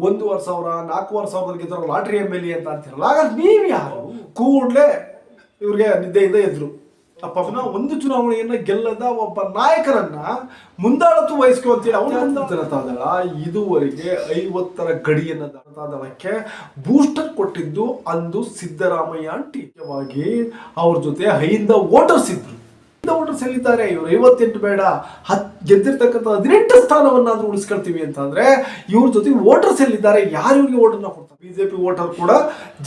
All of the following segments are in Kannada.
ಒಂದೂವರೆ ಸಾವಿರ ನಾಲ್ಕೂವರೆ ಸಾವಿರದಲ್ಲಿ ಗೆದ್ದವರು ಲಾಟ್ರಿ ಎಂ ಎಲ್ ಎ ಅಂತ ಅಂತಿರಲ್ಲ ಹಾಗಾದ್ರೆ ನೀವು ಯಾರು? ಕೂಡಲೇ ಇವ್ರಿಗೆ ನಿದ್ದೆಯಿಂದ ಎದ್ರು. ಅಪ್ಪ ಒಂದು ಚುನಾವಣೆಯನ್ನು ಗೆಲ್ಲದ ಒಬ್ಬ ನಾಯಕರನ್ನ ಮುಂದಾಳತ್ತು ವಹಿಸ್ಕೊ ಅಂತೇಳಿ ಅವನು ಇದುವರೆಗೆ ಐವತ್ತರ ಗಡಿಯನ್ನು ಜನತಾದಳಕ್ಕೆ ಬೂಸ್ಟರ್ ಕೊಟ್ಟಿದ್ದು ಅಂದು ಸಿದ್ದರಾಮಯ್ಯ ಟೀಕವಾಗಿ ಮುಖ್ಯವಾಗಿ ಅವ್ರ ಜೊತೆ ಹೈಯಿಂದ ವೋಟರ್ಸ್ ಇದ್ರು ಹೇಳಿದ್ದಾರೆ ಇವರು ಐವತ್ತೆಂಟು ಬೇಡ, ಹತ್, ಗೆದ್ದಿರ್ತಕ್ಕಂಥ ಹದಿನೆಂಟು ಸ್ಥಾನವನ್ನಾದ್ರೂ ಉಳಿಸ್ಕೊಳ್ತೀವಿ ಅಂತಂದ್ರೆ ಇವ್ರ ಜೊತೆ ವೋಟರ್ಸ್ ಎಲ್ಲಿದ್ದಾರೆ ಯಾರು ಇವ್ರಿಗೆ ವೋಟರ್ನ ಕೊಡ್ತಾರೆ? ಬಿಜೆಪಿ ವೋಟರ್ ಕೂಡ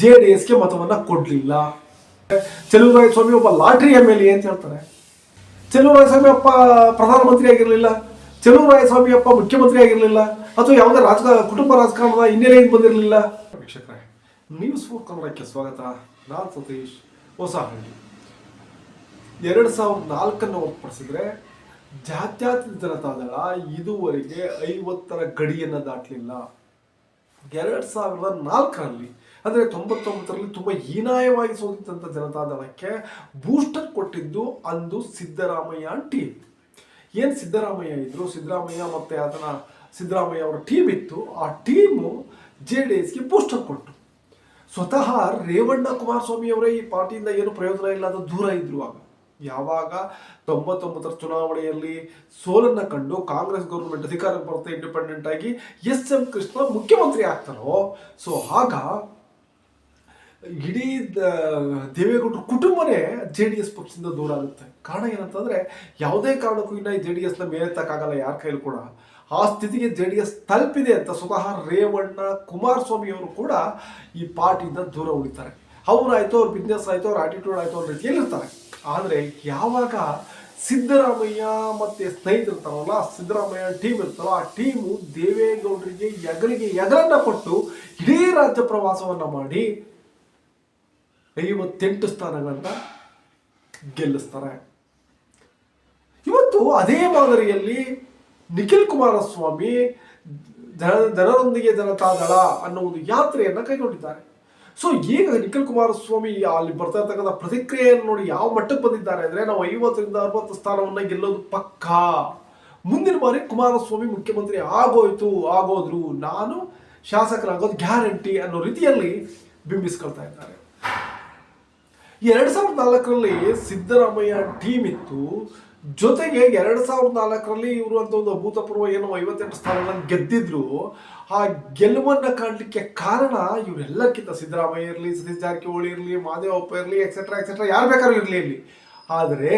ಜೆ ಡಿ ಎಸ್ಗೆ ಮತವನ್ನ ಕೊಡ್ಲಿಲ್ಲ. ಚೆಲುವರಾಯ ಸ್ವಾಮಿ ಒಬ್ಬ ಲಾಟ್ರಿ ಎಂ ಎಲ್ ಎ ಅಂತ ಹೇಳ್ತಾರೆ. ಚೆಲುವರಾಯ ಸ್ವಾಮಿ ಅಪ್ಪ ಪ್ರಧಾನಮಂತ್ರಿ ಆಗಿರಲಿಲ್ಲ. ಚೆಲುವರಾಯ ಸ್ವಾಮಿ ಅಪ್ಪ ಮುಖ್ಯಮಂತ್ರಿ ಆಗಿರಲಿಲ್ಲ. ಅಥವಾ ಯಾವುದೇ ರಾಜಕ, ಕುಟುಂಬ ರಾಜಕಾರಣದ ಹಿನ್ನೆಲೆಯಿಂದ ಬಂದಿರಲಿಲ್ಲ. ವೀಕ್ಷಕರೇ ನ್ಯೂಸ್ ಫೋರ್ ಕನ್ನಡಕ್ಕೆ ಸ್ವಾಗತ. ನಾನು ಸತೀಶ್ ಹೊಸಹಳ್ಳಿ. ಎರಡು ಸಾವಿರದ ನಾಲ್ಕನ್ನು ಹೊರತುಪಡಿಸಿದ್ರೆ ಜಾತ್ಯತೀತ ಜನತಾದಳ ಇದುವರೆಗೆ ಐವತ್ತರ ಗಡಿಯನ್ನು ದಾಟಲಿಲ್ಲ. ಎರಡು ಸಾವಿರದ ನಾಲ್ಕರಲ್ಲಿ, ಅಂದರೆ ತೊಂಬತ್ತೊಂಬತ್ತರಲ್ಲಿ ತುಂಬ ಹೀನಾಯವಾಗಿ ಸೋತಿದ್ದಂಥ ಜನತಾದಳಕ್ಕೆ ಬೂಸ್ಟರ್ ಕೊಟ್ಟಿದ್ದು ಅಂದು ಸಿದ್ದರಾಮಯ್ಯ ಟೀಮ್ ಏನು ಸಿದ್ದರಾಮಯ್ಯ ಇದ್ರು? ಸಿದ್ದರಾಮಯ್ಯ ಮತ್ತು ಆತನ ಸಿದ್ದರಾಮಯ್ಯ ಅವರ ಟೀಮ್ ಇತ್ತು. ಆ ಟೀಮು ಜೆ ಡಿ ಎಸ್ಗೆ ಬೂಸ್ಟರ್ ಕೊಟ್ಟು ಸ್ವತಃ ರೇವಣ್ಣ ಕುಮಾರಸ್ವಾಮಿ ಅವರೇ ಈ ಪಾರ್ಟಿಯಿಂದ ಏನು ಪ್ರಯೋಜನ ಇಲ್ಲ ಅದು ದೂರ ಇದ್ರು ಆಗ. ಯಾವಾಗ ತೊಂಬತ್ತೊಂಬತ್ತರ ಚುನಾವಣೆಯಲ್ಲಿ ಸೋಲನ್ನ ಕಂಡು ಕಾಂಗ್ರೆಸ್ ಗೌರ್ಮೆಂಟ್ ಅಧಿಕಾರಕ್ಕೆ ಬರುತ್ತೆ ಇಂಡಿಪೆಂಡೆಂಟ್ ಆಗಿ ಎಸ್ ಎಂ ಕೃಷ್ಣ ಮುಖ್ಯಮಂತ್ರಿ ಆಗ್ತಾರೋ? ಸೊ ಆಗ ಇಡೀ ದೇವೇಗೌಡರ ಕುಟುಂಬನೇ ಜೆ ಡಿ ಎಸ್ ಪಕ್ಷದಿಂದ ದೂರ ಆಗುತ್ತೆ. ಕಾರಣ ಏನಂತಂದ್ರೆ ಯಾವುದೇ ಕಾರಣಕ್ಕೂ ಇನ್ನ ಜೆ ಡಿ ಎಸ್ನ ಮೇಲೆತ್ತಕ್ಕಾಗಲ್ಲ ಯಾರ ಕೈಲಿ ಕೂಡ. ಆ ಸ್ಥಿತಿಗೆ ಜೆ ಡಿ ಎಸ್ ತಲುಪಿದೆ ಅಂತ ಸ್ವತಃ ರೇವಣ್ಣ, ಕುಮಾರಸ್ವಾಮಿ ಅವರು ಕೂಡ ಈ ಪಾರ್ಟಿಯಿಂದ ದೂರ ಉಳಿತಾರೆ. ಅವ್ರಾಯ್ತು, ಅವ್ರ ಬಿಸ್ನೆಸ್ ಆಯ್ತು, ಅವ್ರ ಆಟಿಟ್ಯೂಡ್ ಆಯ್ತು, ಅವ್ರ ರೀತಿಯಲ್ಲಿ ಇರ್ತಾರೆ ಆದರೆ ಯಾವಾಗ ಸಿದ್ದರಾಮಯ್ಯ ಮತ್ತೆ ಸ್ನೇಹಿತರಿರ್ತಾರಲ್ಲ ಸಿದ್ದರಾಮಯ್ಯ ಟೀಮ್ ಇರ್ತಾರೋ, ಆ ಟೀಮು ದೇವೇಗೌಡರಿಗೆ ಎಗರಿಗೆ ಎಗರನ್ನ ಕೊಟ್ಟು ಇಡೀ ರಾಜ್ಯ ಪ್ರವಾಸವನ್ನು ಮಾಡಿ ಐವತ್ತೆಂಟು ಸ್ಥಾನಗಳನ್ನು ಗೆಲ್ಲಿಸ್ತಾರೆ. ಇವತ್ತು ಅದೇ ಮಾದರಿಯಲ್ಲಿ ನಿಖಿಲ್ ಕುಮಾರಸ್ವಾಮಿ ಜನ ಜನರೊಂದಿಗೆ ಜನತಾದಳ ಅನ್ನೋ ಒಂದು ಯಾತ್ರೆಯನ್ನು ಕೈಗೊಂಡಿದ್ದಾರೆ. ಸೊ ಈಗ ನಿಖಿಲ್ ಕುಮಾರಸ್ವಾಮಿ ಅಲ್ಲಿ ಬರ್ತಾ ಇರ್ತಕ್ಕಂಥ ಪ್ರತಿಕ್ರಿಯೆಯನ್ನು ನೋಡಿ ಯಾವ ಮಟ್ಟಕ್ಕೆ ಬಂದಿದ್ದಾರೆ ಅಂದ್ರೆ ನಾವು ಐವತ್ತರಿಂದ ಅರವತ್ತು ಸ್ಥಾನವನ್ನ ಗೆಲ್ಲೋದು ಪಕ್ಕಾ. ಮುಂದಿನ ಬಾರಿ ಕುಮಾರಸ್ವಾಮಿ ಮುಖ್ಯಮಂತ್ರಿ ಆಗೋಯ್ತು, ಆಗೋದ್ರು ನಾನು ಶಾಸಕರಾಗೋದು ಗ್ಯಾರಂಟಿ ಅನ್ನೋ ರೀತಿಯಲ್ಲಿ ಬಿಂಬಿಸ್ಕೊಳ್ತಾ ಇದ್ದಾರೆ. ಎರಡ್ ಸಾವಿರದ ನಾಲ್ಕರಲ್ಲಿ ಸಿದ್ದರಾಮಯ್ಯ ಟೀಮ್ ಇತ್ತು. ಜೊತೆಗೆ ಎರಡ್ ಸಾವಿರದ ನಾಲ್ಕರಲ್ಲಿ ಇವರು ಅಂತ ಒಂದು ಅಭೂತಪೂರ್ವ ಏನು ಐವತ್ತೆಂಟು ಸ್ಥಾನಗಳನ್ನು ಗೆದ್ದಿದ್ರು. ಆ ಗೆಲುವನ್ನ ಕಾಣಲಿಕ್ಕೆ ಕಾರಣ ಇವರೆಲ್ಲಕ್ಕಿಂತ ಸಿದ್ದರಾಮಯ್ಯ ಇರಲಿ, ಸತೀಶ್ ಜಾರಕಿಹೊಳಿ ಇರಲಿ ಮಾದೇವಪ್ಪ ಇರಲಿ ಎಕ್ಸೆಟ್ರಾ ಎಕ್ಸೆಟ್ರಾ ಯಾರು ಬೇಕಾದ್ರೂ ಇರಲಿ ಇಲ್ಲಿ. ಆದರೆ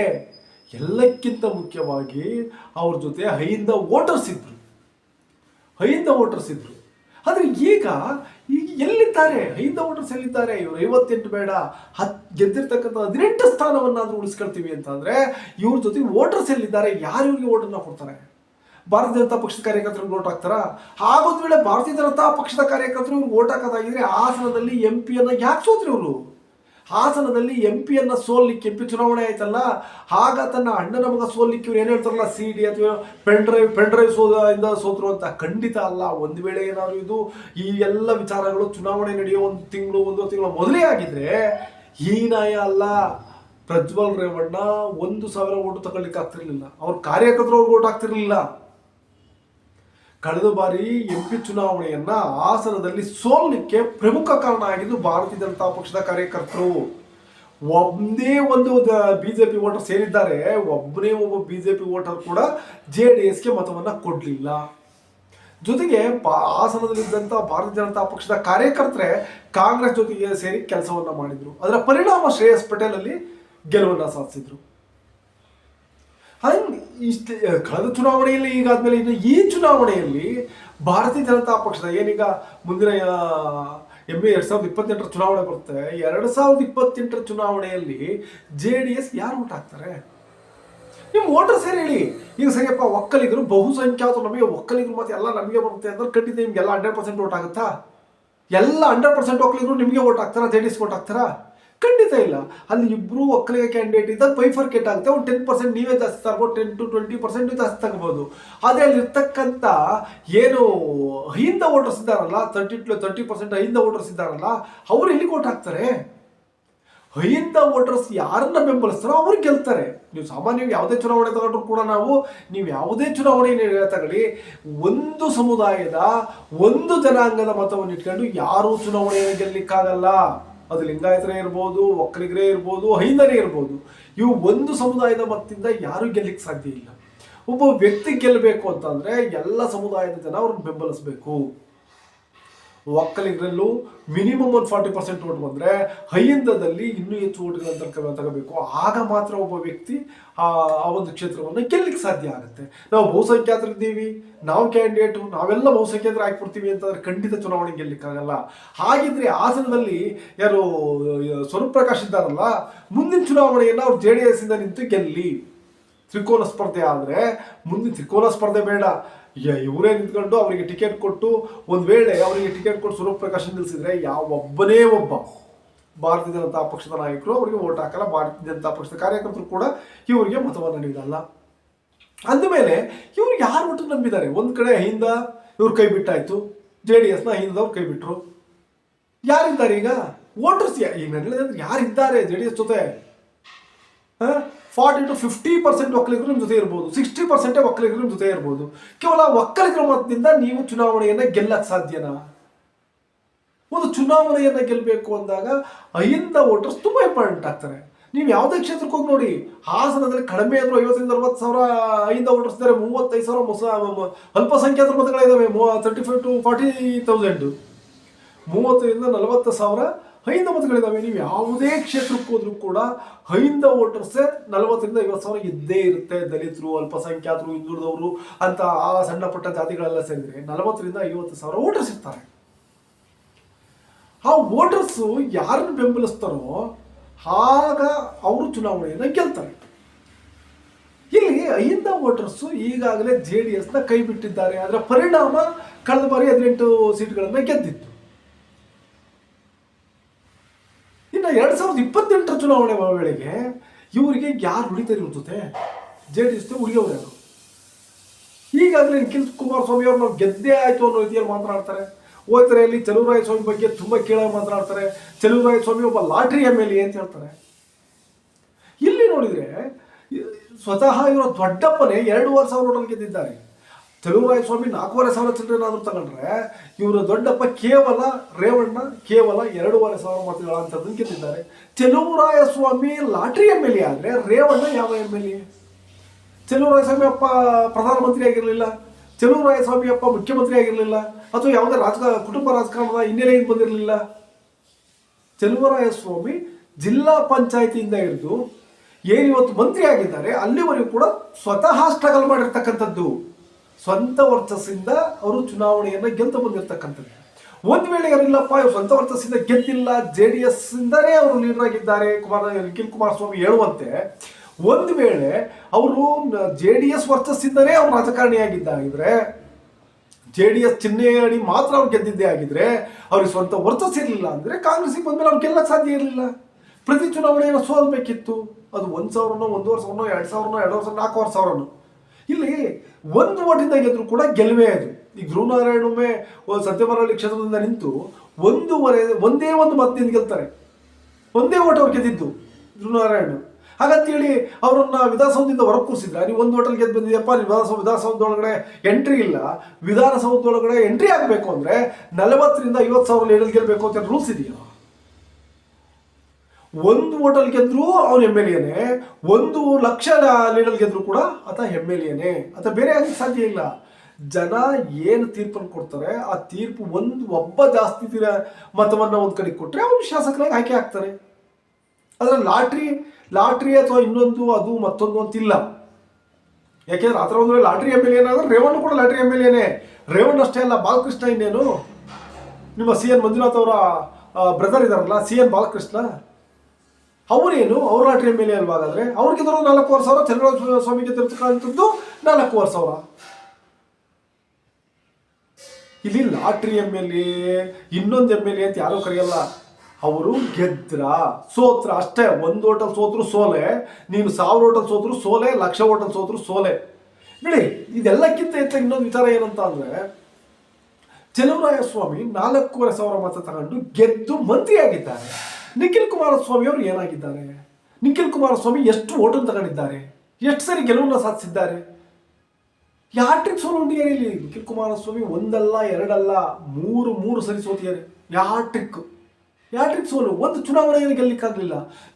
ಎಲ್ಲಕ್ಕಿಂತ ಮುಖ್ಯವಾಗಿ ಅವ್ರ ಜೊತೆ ಹೈಯಿಂದ ವೋಟರ್ಸ್ ಇದ್ರು. ಹೈಯಿಂದ ವೋಟರ್ಸ್ ಇದ್ರು. ಆದ್ರೆ ಈಗ ಈಗ ಎಲ್ಲಿದ್ದಾರೆ? ಐದು ಓಟರ್ಸ್ ಎಲ್ಲಿದ್ದಾರೆ? ಇವರು ಐವತ್ತೆಂಟು ಬೇಡ. ಹತ್ ಗೆದ್ದಿರ್ತಕ್ಕಂಥ ಹದಿನೆಂಟು ಸ್ಥಾನವನ್ನಾದರೂ ಉಳಿಸ್ಕೊಳ್ತೀವಿ ಅಂತಂದರೆ ಇವ್ರ ಜೊತೆ ವೋಟರ್ಸ್ ಎಲ್ಲಿದ್ದಾರೆ? ಯಾರು ಇವ್ರಿಗೆ ಓಟನ್ನು ಕೊಡ್ತಾರೆ? ಭಾರತೀಯ ಜನತಾ ಪಕ್ಷದ ಕಾರ್ಯಕರ್ತರು ವೋಟ್ ಹಾಕ್ತಾರಾ? ಹಾಗೊಂದು ವೇಳೆ ಭಾರತೀಯ ಜನತಾ ಪಕ್ಷದ ಕಾರ್ಯಕರ್ತರು ವೋಟ್ ಹಾಕೋದಾಗಿದ್ರೆ ಹಾಸನದಲ್ಲಿ ಎಂ ಪಿಯನ್ನು ಯಾಕೆ ಸೋತ್ರಿ ಇವರು? ಹಾಸನದಲ್ಲಿ ಎಂ ಪಿಯನ್ನ ಸೋಲ್ಲಿಕ್ಕೆ ಎಂ ಪಿ ಚುನಾವಣೆ ಆಯ್ತಲ್ಲ, ಆಗ ತನ್ನ ಅಣ್ಣನ ಮಗ ಸೋಲ್ಲಿಕ್ಕೆ ಇವ್ರು ಏನು ಹೇಳ್ತಾರಲ್ಲ ಸಿ ಡಿ ಅಥವಾ ಪೆನ್ ಡ್ರೈವ್ ಪೆನ್ ಡ್ರೈವ್ ಸೋದ, ಇಂದ ಸೋತ್ರು ಅಂತ. ಖಂಡಿತ ಅಲ್ಲ, ಒಂದು ವೇಳೆ ಏನಾದ್ರು ಇದು, ಈ ಎಲ್ಲ ವಿಚಾರಗಳು ಚುನಾವಣೆ ನಡೆಯೋ ಒಂದು ತಿಂಗಳು ಒಂದು ತಿಂಗಳು ಮೊದಲೇ ಆಗಿದ್ರೆ, ಹೀನಾಯ ಅಲ್ಲ, ಪ್ರಜ್ವಲ್ ರೇವಣ್ಣ ಒಂದು ಸಾವಿರ ಓಟು ತಗೊಳ್ಳಿಕ್ಕೆ ಆಗ್ತಿರ್ಲಿಲ್ಲ ಅವ್ರ ಕಾರ್ಯಕರ್ತರು ಅವ್ರಿಗೆ ಓಟ್ ಆಗ್ತಿರ್ಲಿಲ್ಲ ಕಳೆದ ಬಾರಿ ಎಂ ಪಿ ಚುನಾವಣೆಯನ್ನ ಹಾಸನದಲ್ಲಿ ಸೋಲಲಿಕ್ಕೆ ಪ್ರಮುಖ ಕಾರಣ ಆಗಿದ್ದು ಭಾರತೀಯ ಜನತಾ ಪಕ್ಷದ ಕಾರ್ಯಕರ್ತರು. ಒಂದೇ ಒಂದು ಬಿಜೆಪಿ ವೋಟರ್ ಸೇರಿದ್ದಾರೆ. ಒಬ್ಬನೇ ಒಬ್ಬ ಬಿಜೆಪಿ ವೋಟರ್ ಕೂಡ ಜೆ ಡಿ ಎಸ್ಗೆ ಮತವನ್ನ ಕೊಡಲಿಲ್ಲ. ಜೊತೆಗೆ ಹಾಸನದಲ್ಲಿದ್ದಂಥ ಭಾರತೀಯ ಜನತಾ ಪಕ್ಷದ ಕಾರ್ಯಕರ್ತರೆ ಕಾಂಗ್ರೆಸ್ ಜೊತೆಗೆ ಸೇರಿ ಕೆಲಸವನ್ನ ಮಾಡಿದ್ರು. ಅದರ ಪರಿಣಾಮ ಶ್ರೇಯಸ್ ಪಟೇಲ್ ಅಲ್ಲಿ ಗೆಲುವನ್ನ ಸಾಧಿಸಿದ್ರು. ಇಷ್ಟ ಕಳೆದ ಚುನಾವಣೆಯಲ್ಲಿ ಈಗಾದ್ಮೇಲೆ ಇನ್ನು ಈ ಚುನಾವಣೆಯಲ್ಲಿ ಭಾರತೀಯ ಜನತಾ ಪಕ್ಷದ ಏನೀಗ ಮುಂದಿನ ಎಂ ಎ ಎರಡು ಸಾವಿರದ ಇಪ್ಪತ್ತೆಂಟರ ಚುನಾವಣೆ ಬರುತ್ತೆ. ಎರಡು ಸಾವಿರದ ಇಪ್ಪತ್ತೆಂಟರ ಚುನಾವಣೆಯಲ್ಲಿ ಜೆ ಡಿ ಎಸ್ ಯಾರು ಊಟ ಹಾಕ್ತಾರೆ? ನಿಮ್ಮ ವೋಟರ್ ಸೇರಿ ಹೇಳಿ. ಈಗ ಸರಿಯಪ್ಪ, ಒಕ್ಕಲಿಗರು ಬಹುಸಂಖ್ಯಾತರು ನಮಗೆ ಒಕ್ಕಲಿಗರು ಮತ್ತೆ ಎಲ್ಲ ನಮಗೆ ಬರುತ್ತೆ ಅಂದ್ರೆ ಖಂಡಿತ ನಿಮ್ಗೆಲ್ಲ ಹಂಡ್ರೆಡ್ ಪರ್ಸೆಂಟ್ ವೋಟ್ ಆಗುತ್ತಾ? ಎಲ್ಲ ಹಂಡ್ರೆಡ್ ಪರ್ಸೆಂಟ್ ಒಕ್ಕಲಿಗರು ನಿಮಗೆ ವೋಟ್ ಹಾಕ್ತಾರಾ? ಜೆ ಡಿ ಎಸ್ ವೋಟ್ ಹಾಕ್ತಾರಾ? ಖಂಡಿತ ಇಲ್ಲ. ಅಲ್ಲಿ ಇಬ್ರು ಒಕ್ಕಲಿಗ ಕ್ಯಾಂಡಿಡೇಟ್ ಇದ್ದಾಗ ಬೈಫರ್ಕೇಟ್ ಆಗುತ್ತೆ ಒಂದು ಟೆನ್ ಪರ್ಸೆಂಟ್ ನೀವೇ ಜಾಸ್ತಿ ತಗೋ ಟೆನ್ ಟು ಟ್ವೆಂಟಿ ಪರ್ಸೆಂಟ್ ಜಾಸ್ತಿ ತಗೋಬಹುದು ಆದರೆ ಅಲ್ಲಿರ್ತಕ್ಕಂಥ ಏನು ಹಿಂದ ವೋಟರ್ಸ್ ಇದ್ದಾರಲ್ಲ ತರ್ಟಿ ಟು ತರ್ಟಿ ಪರ್ಸೆಂಟ್ ಹಿಂದ ವೋಟರ್ಸ್ ಇದ್ದಾರಲ್ಲ, ಅವ್ರು ಎಲ್ಲಿಗೆ ವೋಟ್ ಹಾಕ್ತಾರೆ? ಅಹಿಂದ ವೋಟರ್ಸ್ ಯಾರನ್ನ ಬೆಂಬಲಿಸ್ತಾರೋ ಅವ್ರು ಗೆಲ್ತಾರೆ. ನೀವು ಸಾಮಾನ್ಯವಾಗಿ ಯಾವುದೇ ಚುನಾವಣೆ ತಗೊಂಡ್ರು ಕೂಡ ನಾವು, ನೀವು ಯಾವುದೇ ಚುನಾವಣೆ ತಗೊಳ್ಳಿ, ಒಂದು ಸಮುದಾಯದ ಒಂದು ಜನಾಂಗದ ಮತವನ್ನು ಇಟ್ಕೊಂಡು ಯಾರೂ ಚುನಾವಣೆಯನ್ನು ಗೆಲ್ಲಿಕ್ಕಾಗಲ್ಲ. ಅದು ಲಿಂಗಾಯತರೇ ಇರ್ಬೋದು, ಒಕ್ಕಲಿಗರೇ ಇರ್ಬೋದು ಹೈಂದರೇ ಇರ್ಬೋದು, ಇವು ಒಂದು ಸಮುದಾಯದ ಮತದಿಂದ ಯಾರೂ ಗೆಲ್ಲಕ್ಕೆ ಸಾಧ್ಯ ಇಲ್ಲ. ಒಬ್ಬ ವ್ಯಕ್ತಿ ಗೆಲ್ಲಬೇಕು ಅಂತಂದ್ರೆ ಎಲ್ಲ ಸಮುದಾಯದ ಜನ ಅವ್ರನ್ನ ಬೆಂಬಲಿಸಬೇಕು. ಒಕ್ಕಲಿಗರಲ್ಲೂ ಮಿನಿಮಮ್ ಒಂದು ಫಾರ್ಟಿ ಪರ್ಸೆಂಟ್ ಓಟ್ ಬಂದರೆ ಹೈಯಂದದಲ್ಲಿ ಇನ್ನೂ ಹೆಚ್ಚು ಓಟ್ಗಳನ್ನು ತಗ ತಗೋಬೇಕು. ಆಗ ಮಾತ್ರ ಒಬ್ಬ ವ್ಯಕ್ತಿ ಆ ಒಂದು ಕ್ಷೇತ್ರವನ್ನು ಗೆಲ್ಲಕ್ಕೆ ಸಾಧ್ಯ ಆಗುತ್ತೆ. ನಾವು ಬಹುಸಂಖ್ಯಾತರಿದ್ದೀವಿ ನಾವು ಕ್ಯಾಂಡಿಡೇಟು, ನಾವೆಲ್ಲ ಬಹುಸಂಖ್ಯಾತರ ಹಾಕ್ಬಿಡ್ತೀವಿ ಅಂತಂದ್ರೆ ಖಂಡಿತ ಚುನಾವಣೆ ಗೆಲ್ಲಕ್ಕಾಗಲ್ಲ ಹಾಗಿದ್ರೆ ಹಾಸನದಲ್ಲಿ ಯಾರು, ಸ್ವರೂಪ್ ಪ್ರಕಾಶ್ ಇದ್ದಾರಲ್ಲ, ಮುಂದಿನ ಚುನಾವಣೆಯನ್ನು ಅವ್ರು ಜೆ ಡಿ ಇಂದ ನಿಂತು ಗೆಲ್ಲಿ. ತ್ರಿಕೋನ ಸ್ಪರ್ಧೆ ಆದರೆ ಮುಂದಿನ ತ್ರಿಕೋನ ಸ್ಪರ್ಧೆ ಬೇಡ. ಇವರೇ ನಿಂತ್ಕೊಂಡು ಅವರಿಗೆ ಟಿಕೆಟ್ ಕೊಟ್ಟು ಒಂದು ವೇಳೆ ಅವರಿಗೆ ಟಿಕೆಟ್ ಕೊಟ್ಟು ಸ್ವರೂಪ್ ಪ್ರಕಾಶ್ ನಿಲ್ಲಿಸಿದ್ರೆ ಯಾವ ಒಬ್ಬನೇ ಒಬ್ಬ ಭಾರತೀಯ ಜನತಾ ಪಕ್ಷದ ನಾಯಕರು ಅವರಿಗೆ ಓಟ್ ಹಾಕಲ್ಲ, ಭಾರತೀಯ ಜನತಾ ಪಕ್ಷದ ಕಾರ್ಯಕರ್ತರು ಕೂಡ ಇವರಿಗೆ ಮತವನ್ನು ನೀಡಲ್ಲ. ಅಂದಮೇಲೆ ಇವ್ರು ಯಾರು ಒಟ್ಟು ನಂಬಿದ್ದಾರೆ? ಒಂದು ಕಡೆ ಹಿಂದ ಇವ್ರ ಕೈ ಬಿಟ್ಟಾಯ್ತು, ಜೆ ಡಿ ಎಸ್ನ ಹಿಂದವ್ರು ಕೈ ಬಿಟ್ರು. ಯಾರಿದ್ದಾರೆ ಈಗ? ವೋಟರ್ಸ್ ಈಗ ನಾನು ಹೇಳಿದ್ರೆ ಯಾರಿದ್ದಾರೆ ಜೆ ಡಿ ಎಸ್ ಜೊತೆ? ಫಾರ್ಟಿ ಟು ಫಿಫ್ಟಿ ಪರ್ಸೆಂಟ್ ಒಕ್ಕಲಿಗರು ನಿಮ್ಮ ಜೊತೆ ಇರ್ಬೋದು, ಸಿಕ್ಸ್ಟಿ ಪರ್ಸೆಂಟೇ ಒಕ್ಕಲಿಗರು ನಿಮ್ಮ ಜೊತೆ ಇರ್ಬೋದು. ಕೇವಲ ಒಕ್ಕಲಿಗರ ಮತದಿಂದ ನೀವು ಚುನಾವಣೆಯನ್ನು ಗೆಲ್ಲಕ್ಕೆ ಸಾಧ್ಯನಾ? ಒಂದು ಚುನಾವಣೆಯನ್ನು ಗೆಲ್ಲಬೇಕು ಅಂದಾಗ ಅಹಿಂದ ವೋಟರ್ಸ್ ತುಂಬ ಇಂಪಾರ್ಟೆಂಟ್ ಆಗ್ತಾರೆ. ನೀವು ಯಾವುದೇ ಕ್ಷೇತ್ರಕ್ಕೆ ಹೋಗಿ ನೋಡಿ, ಹಾಸನದಲ್ಲಿ ಕಡಿಮೆ ಆದರೂ ಐವತ್ತರಿಂದ ಅರವತ್ತು ಸಾವಿರ ಅಹಿಂದ ವೋಟರ್ಸ್ ಇದ್ದಾರೆ, ಮೂವತ್ತೈದು ಸಾವಿರ ಮೊಸ ಅಲ್ಪಸಂಖ್ಯಾತ ಅಲ್ಪಸಂಖ್ಯಾತರ ಮತಗಳಿದ್ದಾವೆ thirty five to forty thousand ಮೂವತ್ತರಿಂದ ನಲವತ್ತು ಸಾವಿರ ಹೈಂದ ಮತಗಳಿದ್ದಾವೆ. ನೀವು ಯಾವುದೇ ಕ್ಷೇತ್ರಕ್ಕೆ ಹೋದ್ರೂ ಕೂಡ ಹೈಂದ ವೋಟರ್ಸೇ ನಲವತ್ತರಿಂದ ಐವತ್ತು ಸಾವಿರ ಇದ್ದೇ ಇರುತ್ತೆ. ದಲಿತರು, ಅಲ್ಪಸಂಖ್ಯಾತರು, ಹಿಂದುಳಿದವರು ಅಂತ ಆ ಸಣ್ಣ ಪುಟ್ಟ ಜಾತಿಗಳೆಲ್ಲ ಸೇರಿದ್ರೆ ನಲವತ್ತರಿಂದ ಐವತ್ತು ಸಾವಿರ ವೋಟರ್ಸ್ ಇರ್ತಾರೆ. ಆ ವೋಟರ್ಸು ಯಾರನ್ನು ಬೆಂಬಲಿಸ್ತಾರೋ ಆಗ ಅವರು ಚುನಾವಣೆಯನ್ನು ಗೆಲ್ತಾರೆ. ಇಲ್ಲಿ ಐಂದ ವೋಟರ್ಸು ಈಗಾಗಲೇ ಜೆ ಡಿ ಎಸ್ನ ಕೈ ಬಿಟ್ಟಿದ್ದಾರೆ. ಅದರ ಪರಿಣಾಮ ಕಳೆದ ಬಾರಿ ಹದಿನೆಂಟು ಸೀಟ್ಗಳನ್ನು ಗೆದ್ದಿತ್ತು ಇನ್ನು ಎರಡು ಸಾವಿರದ ಇಪ್ಪತ್ತೆಂಟರ ಚುನಾವಣೆ ವೇಳೆಗೆ ಇವರಿಗೆ ಯಾರು ಉಳಿತಾರೆ ಜೊತೆ? ಜೆ ಡಿ ಎಸ್ ಉಳಿಯೋರು ಯಾರು? ಈಗಾಗಲೇ ನಿಖಿಲ್ ಕುಮಾರಸ್ವಾಮಿ ಅವರು ನಾವು ಗೆದ್ದೇ ಆಯಿತು ಅನ್ನೋ ರೀತಿಯಲ್ಲಿ ಮಾತನಾಡ್ತಾರೆ. ಹೋಗ್ತಾರೆ ಚಲುವರಾಯ ಸ್ವಾಮಿ ಬಗ್ಗೆ ತುಂಬ ಕೇಳೋ ಮಾತನಾಡ್ತಾರೆ. ಚಲುವರಾಯ ಸ್ವಾಮಿ ಒಬ್ಬ ಲಾಟ್ರಿ ಎಂ ಎಲ್ ಎ ಅಂತ ಹೇಳ್ತಾರೆ. ಇಲ್ಲಿ ನೋಡಿದ್ರೆ ಸ್ವತಃ ಇವರ ದೊಡ್ಡಪ್ಪನೇ ಎರಡೂವರೆ ಸಾವಿರ ಗೆದ್ದಿದ್ದಾರೆ. ಚಲುವರಾಯ ಸ್ವಾಮಿ ನಾಲ್ಕೂವರೆ ಸಾವಿರ ಚಿಲ್ಲರೆನಾದ್ರೂ ತಗೊಂಡ್ರೆ, ಇವರ ದೊಡ್ಡಪ್ಪ ಕೇವಲ ರೇವಣ್ಣ, ಕೇವಲ ಎರಡೂವರೆ ಸಾವಿರ ಮತಗಳ ಅಂತದನ್ನು ಗೆದ್ದಿದ್ದಾರೆ ತೆಲುಗುರಾಯ Swamy lottery M L A ಆದರೆ ರೇವಣ್ಣ ಯಾವ M L A Cheluvaraya Swamy ಅಪ್ಪ ಪ್ರಧಾನಮಂತ್ರಿ ಆಗಿರಲಿಲ್ಲ. ಚೆಲುವರಾಯ ಸ್ವಾಮಿ ಅಪ್ಪ ಮುಖ್ಯಮಂತ್ರಿ ಆಗಿರಲಿಲ್ಲ. ಅಥವಾ ಯಾವುದೇ ರಾಜಕ ಕುಟುಂಬ ರಾಜಕಾರಣದ ಹಿನ್ನೆಲೆಯಿಂದ ಬಂದಿರಲಿಲ್ಲ. ಚೆಲುವರಾಯ ಸ್ವಾಮಿ ಜಿಲ್ಲಾ ಪಂಚಾಯತಿಯಿಂದ ಹಿಡಿದು ಏನಿವತ್ತು ಮಂತ್ರಿ ಆಗಿದ್ದಾರೆ, ಅಲ್ಲಿವರೆಗೂ ಕೂಡ ಸ್ವತಃ ಸ್ಟ್ರಗಲ್ ಮಾಡಿರ್ತಕ್ಕಂಥದ್ದು. ಸ್ವಂತ ವರ್ಚಸ್ಸಿಂದ ಅವರು ಚುನಾವಣೆಯನ್ನು ಗೆದ್ದು ಬಂದಿರತಕ್ಕಂಥದ್ದು. ಒಂದು ವೇಳೆ ಯಾರಿಲ್ಲಪ್ಪ, ಇವ್ರು ಸ್ವಂತ ವರ್ಚಸ್ಸಿಂದ ಗೆದ್ದಿಲ್ಲ ಜೆ ಡಿ ಎಸ್ ಇಂದನೇ ಅವರು ಲೀಡರ್ ಆಗಿದ್ದಾರೆ, ಕುಮಾರ, ನಿಖಿಲ್ ಕುಮಾರಸ್ವಾಮಿ ಹೇಳುವಂತೆ, ಒಂದು ವೇಳೆ ಅವರು ಜೆ ಡಿ ಎಸ್ ವರ್ಚಸ್ಸಿಂದನೇ ಅವ್ರು ರಾಜಕಾರಣಿಯಾಗಿದ್ದಾಗಿದ್ರೆ ಜೆ ಡಿ ಎಸ್ ಚಿಹ್ನೆ ಅಡಿ ಮಾತ್ರ ಅವ್ರು ಗೆದ್ದಿದ್ದೇ ಆಗಿದ್ರೆ, ಅವ್ರಿಗೆ ಸ್ವಂತ ವರ್ಚಸ್ ಇರಲಿಲ್ಲ ಅಂದರೆ ಕಾಂಗ್ರೆಸ್ಸಿಗೆ ಬಂದ್ಮೇಲೆ ಅವ್ರು ಗೆಲ್ಲಕ್ಕೆ ಸಾಧ್ಯ ಇರಲಿಲ್ಲ. ಪ್ರತಿ ಚುನಾವಣೆಯನ್ನು ಸೋಲ್ಬೇಕಿತ್ತು. ಅದು ಒಂದು ಸಾವಿರನೋ, ಒಂದೂವರೆ ಸಾವಿರನೋ, ಎರಡು ಸಾವಿರನೋ ಎರಡು ವರ್ಷ ನಾಲ್ಕೂವರೆ ಸಾವಿರನೋ. ಇಲ್ಲಿ ಒಂದು ಓಟಿಂದ ಗೆದ್ರು ಕೂಡ ಗೆಲುವೇ ಅದು. ಈಗ ಧ್ರುವನಾರಾಯಣೊಮ್ಮೆ ಸತ್ಯಮರಳ್ಳಿ ಕ್ಷೇತ್ರದಿಂದ ನಿಂತು ಒಂದೂವರೆ ಒಂದೇ ಒಂದು ಮತದಿಂದ ಗೆಲ್ತಾರೆ. ಒಂದೇ ಓಟ್ ಅವ್ರು ಗೆದ್ದಿದ್ದು ಧ್ರುವನಾರಾಯಣ ಹಾಗಂತೇಳಿ ಅವರನ್ನ ವಿಧಾನಸೌಧದಿಂದ ಹೊರಗೆ ಕೂರಿಸಿದ್ರೆ ನೀವು ಒಂದು ಹೋಟೆಲ್ ಗೆದ್ದು ಬಂದಿದೆಯಪ್ಪ, ನೀವು ವಿಧಾನಸೌಧ ವಿಧಾನಸೌಧದೊಳಗಡೆ ಎಂಟ್ರಿ ಇಲ್ಲ. ವಿಧಾನಸೌಧದೊಳಗಡೆ ಎಂಟ್ರಿ ಆಗಬೇಕು ಅಂದರೆ ನಲವತ್ತರಿಂದ ಐವತ್ತು ಸಾವಿರ ಲೀಡರ್ ಗೆಲ್ಲಬೇಕು ಅಂತ ರೂಲ್ಸ್ ಇದೆಯಾ? ಒಂದು ಹೋಟೆಲ್ ಗೆದ್ರು ಅವ್ನು ಎಂ ಎಲ್ ಎನೇ ಒಂದು ಲಕ್ಷ ಲೀಡರ್ ಗೆದ್ರು ಕೂಡ ಆತ ಎಂ ಎಲ್ ಎನೇ ಆತ ಬೇರೆ ಆಗಿ ಸಾಧ್ಯ ಇಲ್ಲ. ಜನ ಏನು ತೀರ್ಪನ್ನು ಕೊಡ್ತಾರೆ, ಆ ತೀರ್ಪು ಒಂದು ಒಬ್ಬ ಜಾಸ್ತಿ ತೀರ ಮತವನ್ನು ಒಂದು ಕಡೆ ಕೊಟ್ಟರೆ ಅವನು ಶಾಸಕರಾಗಿ ಆಯ್ಕೆ ಆಗ್ತಾರೆ. ಆದರೆ ಲಾಟ್ರಿ ಲಾಟ್ರಿ ಅಥವಾ ಇನ್ನೊಂದು, ಅದು ಮತ್ತೊಂದು ಅಂತಿಲ್ಲ. ಯಾಕೆಂದ್ರೆ ಆ ಥರ ಒಂದು ಲಾಟ್ರಿ ಎಂ ಎಲ್ ಏನಾದ್ರೆ ರೇವಣ್ಣ ಕೂಡ ಲಾಟ್ರಿ ಎಂ ಎಲ್ ಎನೇ ರೇವಣ್ಣ ಅಷ್ಟೇ ಅಲ್ಲ, ಬಾಲಕೃಷ್ಣ ಇನ್ನೇನು? ನಿಮ್ಮ ಸಿ ಎನ್ ಮಂಜುನಾಥ್ ಅವರ ಬ್ರದರ್ ಇದಾರಲ್ಲ, ಸಿ ಎನ್ ಬಾಲಕೃಷ್ಣ? ಅವರೇನು? ಅವ್ರ ಲಾಟ್ರಿ ಎಂ ಎಲ್ ಎ ಅಲ್ವಾ ಹಾಗಾದ್ರೆ ಅವ್ರಿಗೆ ತರೋ ನಾಲ್ಕೂವರೆ ಸಾವಿರ ಚಂದ್ರರಾಜ ಸ್ವಾಮಿಗೆ ತಿರ್ತಕ್ಕಂಥದ್ದು ನಾಲ್ಕೂವರೆ ಸಾವಿರ. ಇಲ್ಲಿ ಲಾಟ್ರಿ ಎಂ ಎಲ್ ಎ ಇನ್ನೊಂದು ಎಂ ಎಲ್ ಎ ಅಂತ ಯಾರೂ ಕರೆಯಲ್ಲ, ಅವರು ಗೆದ್ರ. ಸೋತ್ರ ಅಷ್ಟೇ, ಒಂದು ಹೋಟೆಲ್ ಸೋತ್ರು ಸೋಲೆ, ನೀನು ಸಾವಿರ ಹೋಟೆಲ್ ಸೋತ್ರು ಸೋಲೆ, ಲಕ್ಷ ಹೋಟೆಲ್ ಸೋತ್ರು ಸೋಲೆ. ಬಿಡಿ, ಇದೆಲ್ಲಕ್ಕಿಂತ ಹೆಚ್ಚಾಗಿ ಇನ್ನೊಂದು ವಿಚಾರ ಏನಂತ ಅಂದ್ರೆ, ಚಲುವರಾಯ ಸ್ವಾಮಿ ನಾಲ್ಕೂವರೆ ಸಾವಿರ ಮತ ತಗೊಂಡು ಗೆದ್ದು ಮಂತ್ರಿ ಆಗಿದ್ದಾರೆ ನಿಖಿಲ್ ಕುಮಾರಸ್ವಾಮಿ ಅವರು ಏನಾಗಿದ್ದಾರೆ? ನಿಖಿಲ್ ಕುಮಾರಸ್ವಾಮಿ ಎಷ್ಟು ಓಟನ್ನು ತಗೊಂಡಿದ್ದಾರೆ? ಎಷ್ಟು ಸರಿ ಗೆಲುವನ್ನು ಸಾಧಿಸಿದ್ದಾರೆ? ಯಾಟ್ರಿಕ್ ಇಲ್ಲಿ? ನಿಖಿಲ್ ಕುಮಾರಸ್ವಾಮಿ ಒಂದಲ್ಲ, ಎರಡಲ್ಲ, ಮೂರು ಮೂರು ಸರಿ ಸೋತಿದ್ದಾರೆ. ಯಾ ಟ್ರಿಕ್ ಸೋಲು? ಒಂದು ಚುನಾವಣೆಯಲ್ಲಿ ಗೆಲ್ಲಿಕ್ಕಾಗಲಿಲ್ಲ.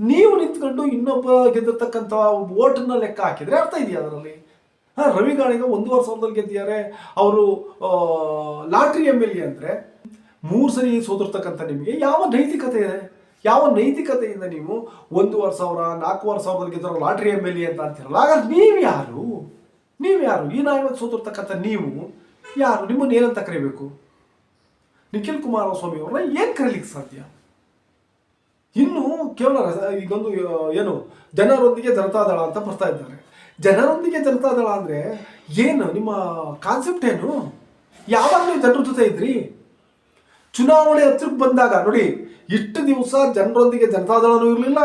ನೀವು ನಿಂತ್ಕೊಂಡು ಇನ್ನೊಬ್ಬ ಗೆದ್ದಿರ್ತಕ್ಕಂಥ ಓಟನ್ನ ಲೆಕ್ಕ ಹಾಕಿದ್ರೆ ಅರ್ಥ ಇದೆಯಾ ಅದರಲ್ಲಿ? ಹಾಂ, ರವಿ ಗಾಣಿಗ ಒಂದೂವರೆ ಸಾವಿರದಲ್ಲಿ ಗೆದ್ದಿದ್ದಾರೆ. ಅವರು ಲಾಟ್ರಿ ಎಂ ಎಲ್ ಎ ಅಂದರೆ ಮೂರು ಸರಿ ಸೋತಿರ್ತಕ್ಕಂಥ ನಿಮಗೆ ಯಾವ ನೈತಿಕತೆ ಇದೆ? ಯಾವ ನೈತಿಕತೆಯಿಂದ ನೀವು ಒಂದೂವರೆ ಸಾವಿರ, ನಾಲ್ಕೂವರೆ ಸಾವಿರದಲ್ಲಿ ಗೆದ್ದರು ಲಾಟ್ರಿ ಎಂ ಎಲ್ ಎ ಅಂತ ಅಂತೀರಲ್ಲ? ಹಾಗಾದ್ರೆ ನೀವು ಯಾರು? ನೀವು ಯಾರು? ಈ ನಾಯಕ ಸೋತಿರ್ತಕ್ಕಂಥ ನೀವು ಯಾರು? ನಿಮ್ಮನ್ನು ಏನಂತ ಕರಿಬೇಕು? ನಿಖಿಲ್ ಕುಮಾರಸ್ವಾಮಿ ಅವ್ರನ್ನ ಏನು ಕರೀಲಿಕ್ಕೆ ಸಾಧ್ಯ? ಇನ್ನು ಕೇವಲ ಇದೊಂದು ಏನು, ಜನರೊಂದಿಗೆ ಜನತಾದಳ ಅಂತ ಬರ್ತಾ ಇದ್ದಾರೆ. ಜನರೊಂದಿಗೆ ಜನತಾದಳ ಅಂದರೆ ಏನು? ನಿಮ್ಮ ಕಾನ್ಸೆಪ್ಟ್ ಏನು? ಯಾವಾಗ ನೀವು ಜನರ ಜೊತೆ ಇದ್ರಿ? ಚುನಾವಣೆ ಹತ್ರಕ್ಕೆ ಬಂದಾಗ, ನೋಡಿ, ಇಷ್ಟು ದಿವಸ ಜನರೊಂದಿಗೆ ಜನತಾದಳನೂ ಇರಲಿಲ್ಲ,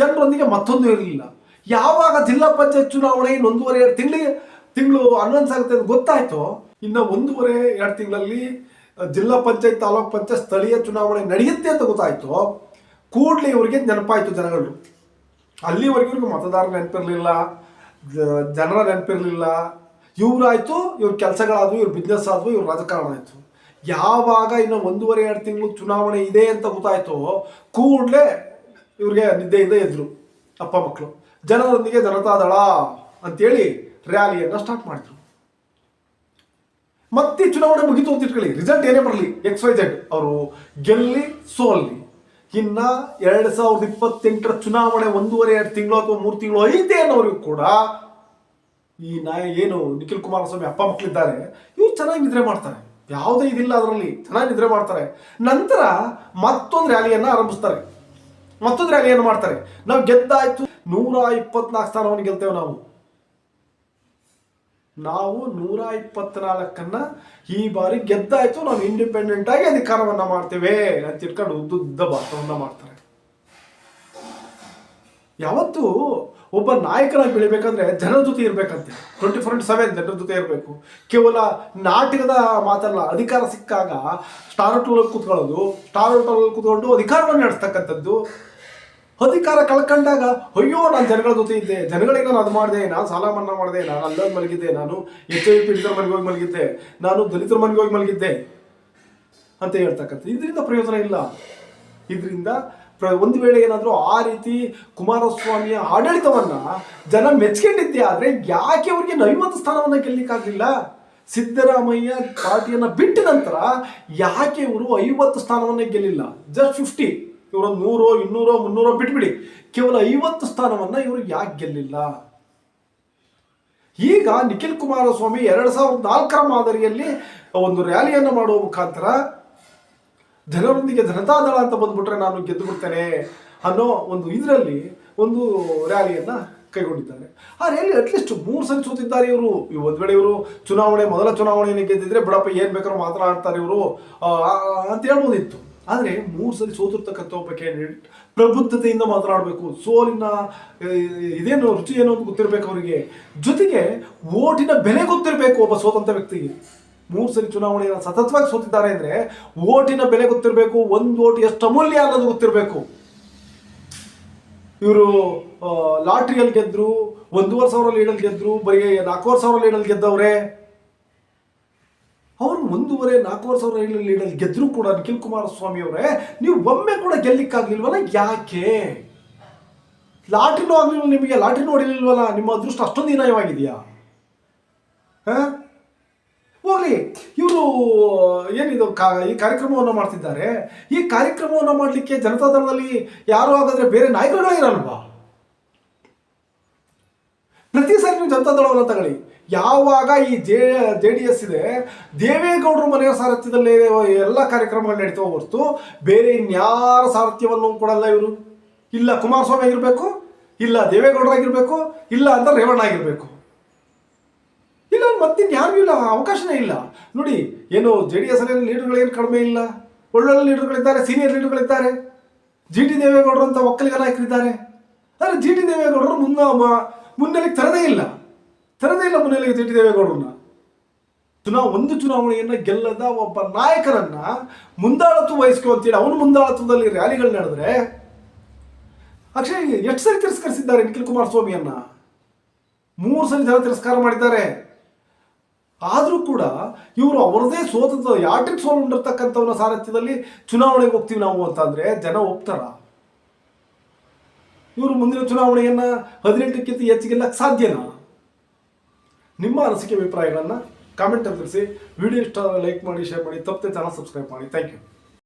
ಜನರೊಂದಿಗೆ ಮತ್ತೊಂದು ಇರಲಿಲ್ಲ. ಯಾವಾಗ ಜಿಲ್ಲಾ ಪಂಚಾಯತ್ ಚುನಾವಣೆ, ಇನ್ನು ಒಂದೂವರೆ ಎರಡು ತಿಂಗಳಿಗೆ ತಿಂಗಳು ಅನೌನ್ಸ್ ಆಗುತ್ತೆ ಅಂತ ಗೊತ್ತಾಯ್ತು, ಇನ್ನು ಒಂದೂವರೆ ಎರಡು ತಿಂಗಳಲ್ಲಿ ಜಿಲ್ಲಾ ಪಂಚಾಯತ್, ತಾಲೂಕ್ ಪಂಚಾಯತ್ ಸ್ಥಳೀಯ ಚುನಾವಣೆ ನಡೆಯುತ್ತೆ ಅಂತ ಗೊತ್ತಾಯ್ತು, ಕೂಡಲೇ ಇವರಿಗೆ ನೆನಪಾಯ್ತು ಜನಗಳು. ಅಲ್ಲಿವರೆಗೂ ಇವ್ರಿಗೆ ಮತದಾರ ನೆನಪಿರಲಿಲ್ಲ ಜನರ ನೆನಪಿರಲಿಲ್ಲ. ಇವರಾಯಿತು, ಇವ್ರ ಕೆಲಸಗಳಾದವು, ಇವ್ರ ಬಿಸ್ನೆಸ್ ಆದವು, ಇವ್ರ ರಾಜಕಾರಣ ಆಯಿತು. ಯಾವಾಗ ಇನ್ನು ಒಂದೂವರೆ, ಎರಡು ತಿಂಗಳು ಚುನಾವಣೆ ಇದೆ ಅಂತ ಗೊತ್ತಾಯ್ತು, ಕೂಡಲೇ ಇವ್ರಿಗೆ ನಿದ್ದೆಯಿಂದ ಎದ್ರು ಅಪ್ಪ ಮಕ್ಕಳು ಜನರೊಂದಿಗೆ ಜನತಾದಳ ಅಂತೇಳಿ ರ್ಯಾಲಿಯನ್ನು ಸ್ಟಾರ್ಟ್ ಮಾಡಿದ್ರು. ಮತ್ತೆ ಚುನಾವಣೆ ಮುಗಿತು ಅಂತ ಇಟ್ಕೊಳ್ಳಿ. ರಿಸಲ್ಟ್ ಏನೇ ಬರಲಿ ಎಕ್ಸ್ ವೈ ಜೆಡ್ ಅವರು ಗೆಲ್ಲಿ, ಸೋಲ್ಲಿ. ಇನ್ನ ಎರಡು ಸಾವಿರದ ಇಪ್ಪತ್ತೆಂಟರ ಚುನಾವಣೆ ಒಂದೂವರೆ, ಎರಡು ತಿಂಗಳು ಅಥವಾ ಮೂರು ತಿಂಗಳು ಐತೆ ಅನ್ನೋರಿಗೂ ಕೂಡ ಈ ನಾಯ ಏನು ನಿಖಿಲ್ ಕುಮಾರಸ್ವಾಮಿ ಅಪ್ಪ ಮಕ್ಕಳಿದ್ದಾರೆ ಇವ್ರು ಚೆನ್ನಾಗಿ ನಿದ್ರೆ ಮಾಡ್ತಾರೆ. ಯಾವುದೇ ಇದಿಲ್ಲ ಅದರಲ್ಲಿ. ಚೆನ್ನಾಗಿ ನಿದ್ರೆ ಮಾಡ್ತಾರೆ. ನಂತರ ಮತ್ತೊಂದು ರ್ಯಾಲಿಯನ್ನು ಆರಂಭಿಸ್ತಾರೆ. ಮತ್ತೊಂದು ರ್ಯಾಲಿಯನ್ನು ಮಾಡ್ತಾರೆ. ನಾವು ಗೆದ್ದಾಯ್ತು. ನೂರ ಇಪ್ಪತ್ನಾಲ್ಕು ಸ್ಥಾನವನ್ನು ಗೆಲ್ತೇವೆ ನಾವು. ನಾವು ನೂರ ಇಪ್ಪತ್ನಾಲ್ಕನ್ನ ಈ ಬಾರಿ ಗೆದ್ದಾಯ್ತು. ನಾವು ಇಂಡಿಪೆಂಡೆಂಟ್ ಆಗಿ ಅಧಿಕಾರವನ್ನ ಮಾಡ್ತೇವೆ ಅಂತ ಇಟ್ಕೊಂಡು ಉದ್ದುದ್ದ ಭಾಷಣವನ್ನ ಮಾಡ್ತಾರೆ. ಯಾವತ್ತು ಒಬ್ಬ ನಾಯಕನಾಗಿ ಬೆಳಿಬೇಕಂದ್ರೆ ಜನರ ಜೊತೆ ಇರ್ಬೇಕಂತೆ. ಟ್ವೆಂಟಿ ಫೋರ್ ಇಂಟು ಸೆವೆನ್ ಜನರ ಜೊತೆ ಇರಬೇಕು. ಕೇವಲ ನಾಟಕದ ಮಾತಲ್ಲ, ಅಧಿಕಾರ ಸಿಕ್ಕಾಗ ಸ್ಟಾರ್ ಹೋಟೆಲ್ ಕೂತ್ಕೊಳ್ಳೋದು ಸ್ಟಾರ್ ಹೋಟೆಲಲ್ಲಿ ಕೂತ್ಕೊಂಡು ಅಧಿಕಾರವನ್ನು ನಡೆಸ್ತಕ್ಕಂಥದ್ದು. ಅಧಿಕಾರ ಕಳ್ಕೊಂಡಾಗ, ಅಯ್ಯೋ, ನಾನು ಜನಗಳ ಜೊತೆ ಇದ್ದೆ, ಜನಗಳಿಗೆ ನಾನು ಅದು ಮಾಡಿದೆ, ನಾನು ಸಾಲ ಮನ್ನಾ ಮಾಡಿದೆ, ನಾನು ಅಲ್ಲೋಗಿ ಮಲಗಿದ್ದೆ, ನಾನು ಎಚ್ ಐ ಪೀಡಿತರ ಮನೆಗೆ ಹೋಗಿ ಮಲಗಿದ್ದೆ, ನಾನು ದಲಿತರ ಮನೆಗೆ ಹೋಗಿ ಮಲಗಿದ್ದೆ ಅಂತ ಹೇಳ್ತಕ್ಕಂಥ ಇದರಿಂದ ಪ್ರಯೋಜನ ಇಲ್ಲ. ಇದರಿಂದ ಒಂದು ವೇಳೆ ಏನಾದರೂ ಆ ರೀತಿ ಕುಮಾರಸ್ವಾಮಿಯ ಆಡಳಿತವನ್ನ ಜನ ಮೆಚ್ಕೊಂಡಿದ್ದೆ ಆದರೆ ಯಾಕೆ ಅವ್ರಿಗೆ ಐವತ್ತು ಸ್ಥಾನವನ್ನು ಗೆಲ್ಲಿಕ್ಕಾಗಲಿಲ್ಲ? ಸಿದ್ದರಾಮಯ್ಯ ಪಾರ್ಟಿಯನ್ನು ಬಿಟ್ಟ ನಂತರ ಯಾಕೆ ಇವರು ಐವತ್ತು ಸ್ಥಾನವನ್ನು ಗೆಲ್ಲಿಲ್ಲ? Just fifty. ಇವರು ನೂರೋ, ಇನ್ನೂರೋ, ಮುನ್ನೂರೋ ಬಿಟ್ಬಿಡಿ. ಕೇವಲ ಐವತ್ತು ಸ್ಥಾನವನ್ನು ಇವರು ಯಾಕೆ ಗೆಲ್ಲಿಲ್ಲ? ಈಗ ನಿಖಿಲ್ ಕುಮಾರಸ್ವಾಮಿ ಎರಡು ಸಾವಿರದ ನಾಲ್ಕರ ಮಾದರಿಯಲ್ಲಿ ಒಂದು ರ್ಯಾಲಿಯನ್ನು ಮಾಡುವ ಮುಖಾಂತರ ಜನರೊಂದಿಗೆ ಜನತಾದಳ ಅಂತ ಬಂದ್ಬಿಟ್ರೆ ನಾನು ಗೆದ್ದು ಬಿಡ್ತೇನೆ ಅನ್ನೋ ಒಂದು ಇದರಲ್ಲಿ ಒಂದು ರ್ಯಾಲಿಯನ್ನು ಕೈಗೊಂಡಿದ್ದಾರೆ. ಆ ರ್ಯಾಲಿ ಅಟ್ಲೀಸ್ಟ್ ಮೂರು ಸಲ ಸೋತಿದ್ದಾರೆ ಇವರು. ಒಂದು ವೇಳೆ ಇವರು ಚುನಾವಣೆ, ಮೊದಲ ಚುನಾವಣೆಯನ್ನು ಗೆದ್ದಿದ್ರೆ ಬಿಡಪ್ಪ, ಏನು ಬೇಕಾದ್ರೂ ಮಾತನಾಡ್ತಾರೆ ಇವರು. ಅಂತ ಹೇಳ್ಬೋದಿತ್ತು. ಆದರೆ ಮೂರು ಸಲ ಸೋತಿರ್ತಕ್ಕಂಥ ಒಬ್ಬ ಕ್ಯಾಂಡಿಡೇಟ್ ಪ್ರಬುದ್ಧತೆಯಿಂದ ಮಾತನಾಡಬೇಕು ಸೋಲಿನ ಇದೇನು ರುಚಿ ಏನು ಅಂತ ಗೊತ್ತಿರಬೇಕು ಅವರಿಗೆ. ಜೊತೆಗೆ ಓಟಿನ ಬೆಲೆ ಗೊತ್ತಿರಬೇಕು ಒಬ್ಬ ಸ್ವತಂತ್ರ ವ್ಯಕ್ತಿಗೆ. ಮೂರು ಸರಿ ಚುನಾವಣೆಯನ್ನು ಸತತವಾಗಿ ಸೋತಿದ್ದಾರೆ ಅಂದರೆ ಓಟಿನ ಬೆಲೆ ಗೊತ್ತಿರಬೇಕು, ಒಂದು ಓಟ್ ಎಷ್ಟು ಅಮೂಲ್ಯ ಅನ್ನೋದು ಗೊತ್ತಿರಬೇಕು. ಇವರು ಲಾಟ್ರಿಯಲ್ಲಿ ಗೆದ್ದರು ಒಂದೂವರೆ ಸಾವಿರ ಲೀಡಲ್ಲಿ ಗೆದ್ದರು ಬರೀ ನಾಲ್ಕೂವರೆ ಸಾವಿರ ಲೀಡಲ್ಲಿ ಗೆದ್ದವ್ರೆ. ಅವರು ಒಂದೂವರೆ, ನಾಲ್ಕೂವರೆ ಸಾವಿರ ಲೀಡಲ್ಲಿ ಗೆದ್ದರೂ ಕೂಡ ನಿಖಿಲ್ ಕುಮಾರಸ್ವಾಮಿ ಅವರೇ, ನೀವು ಒಮ್ಮೆ ಕೂಡ ಗೆಲ್ಲಿಕ್ಕಾಗ್ಲಿಲ್ವಲ್ಲ? ಯಾಕೆ? ಲಾಟ್ರಿನೂ ಆಗಲಿಲ್ಲ ನಿಮಗೆ? ಲಾಟ್ರಿನೂ ಹೊಡಿಲಿಲ್ವಲ್ಲ? ನಿಮ್ಮ ಅದೃಷ್ಟ ಅಷ್ಟೊಂದು ಹೀನಾಯವಾಗಿದೆಯಾ? ಹಾ? ಇವರು ಏನಿದು ಈ ಕಾರ್ಯಕ್ರಮವನ್ನು ಮಾಡ್ತಿದ್ದಾರೆ. ಈ ಕಾರ್ಯಕ್ರಮವನ್ನು ಮಾಡಲಿಕ್ಕೆ ಜನತಾ ಜನತಾದಳದಲ್ಲಿ ಯಾರು ಹಾಗಾದ್ರೆ ಬೇರೆ ನಾಯಕರುಗಳೇ ಇರಲ್ವಾ? ಪ್ರತಿ ಸಾರಿ ನೀವು ಜನತಾದಳವನ್ನು ತಗೊಳ್ಳಿ. ಯಾವಾಗ ಈ ಜೆ ಜೆ ಡಿ ಎಸ್ ಇದೆ, ದೇವೇಗೌಡರು ಮನೆಯ ಸಾರಥ್ಯದಲ್ಲಿ ಎಲ್ಲ ಕಾರ್ಯಕ್ರಮಗಳು ನಡೀತಾವೆ ಹೊರತು ಬೇರೆ ಇನ್ಯಾರ ಸಾರಥ್ಯವನ್ನು ಕೊಡಲ್ಲ ಇವರು. ಇಲ್ಲ ಕುಮಾರಸ್ವಾಮಿ ಆಗಿರಬೇಕು, ಇಲ್ಲ ದೇವೇಗೌಡರಾಗಿರ್ಬೇಕು ಇಲ್ಲ ಅಂತ ರೇವಣ್ಣ ಆಗಿರ್ಬೇಕು. ಇಲ್ಲ ಮತ್ತಿನ್ ಯಾರಿಗೂ ಇಲ್ಲ, ಅವಕಾಶನೇ ಇಲ್ಲ. ನೋಡಿ, ಏನು ಜೆ ಡಿ ಎಸ್ ಅಲ್ಲಿ ಲೀಡರ್ಗಳೇನು ಕಡಿಮೆ ಇಲ್ಲ? ಒಳ್ಳೊಳ್ಳೆ ಲೀಡರ್ಗಳಿದ್ದಾರೆ, ಸೀನಿಯರ್ ಲೀಡರ್ಗಳಿದ್ದಾರೆ. ಜಿ ಟಿ ದೇವೇಗೌಡರು ಅಂತ ಒಕ್ಕಲಿಗ ನಾಯಕರಿದ್ದಾರೆ. ಆದರೆ ಜಿ ಟಿ ದೇವೇಗೌಡರು ಮುನ್ನ ಮುನ್ನೆಲೆಗೆ ತರದೇ ಇಲ್ಲ. ತರದೇ ಇಲ್ಲ ಮುನ್ನೆಲೆಗೆ ಜಿ ಟಿ ದೇವೇಗೌಡರನ್ನ. ಚುನಾವ ಒಂದು ಚುನಾವಣೆಯನ್ನ ಗೆಲ್ಲದ ಒಬ್ಬ ನಾಯಕರನ್ನ ಮುಂದಾಳತ್ವ ವಹಿಸ್ಕೊ ಅಂತೇಳಿ ಅವನು ಮುಂದಾಳತ್ವದಲ್ಲಿ ರ್ಯಾಲಿಗಳು ನಡೆದ್ರೆ, ಅಕ್ಷಯ್ ಎಷ್ಟು ಸರಿ ತಿರಸ್ಕರಿಸಿದ್ದಾರೆ ನಿಖಿಲ್ ಕುಮಾರಸ್ವಾಮಿಯನ್ನ? ಮೂರು ಸರಿ ಜನ ತಿರಸ್ಕಾರ ಮಾಡಿದ್ದಾರೆ. ಆದರೂ ಕೂಡ ಇವರು ಅವರದೇ ಸೋತದ ಯಾಟ್ರಿಕ್ ಸೋಲುಂಡಿರ್ತಕ್ಕಂಥವನ ಸಾರಥ್ಯದಲ್ಲಿ ಚುನಾವಣೆಗೆ ಹೋಗ್ತೀವಿ ನಾವು ಅಂತಂದ್ರೆ ಜನ ಒಪ್ತಾರ. ಇವರು ಮುಂದಿನ ಚುನಾವಣೆಯನ್ನು ಹದಿನೆಂಟಕ್ಕಿಂತ ಹೆಚ್ಚಿಗೆಲ್ಲಕ್ಕೆ ಸಾಧ್ಯನಾ? ನಿಮ್ಮ ಅನಿಸಿಕೆ ಅಭಿಪ್ರಾಯಗಳನ್ನು ಕಾಮೆಂಟ್ ತಿಳಿಸಿ. ವಿಡಿಯೋ ಇಷ್ಟ ಲೈಕ್ ಮಾಡಿ ಶೇರ್ ಮಾಡಿ. ತಪ್ಪದೆ ಚಾನಲ್ ಸಬ್ಸ್ಕ್ರೈಬ್ ಮಾಡಿ. Thank you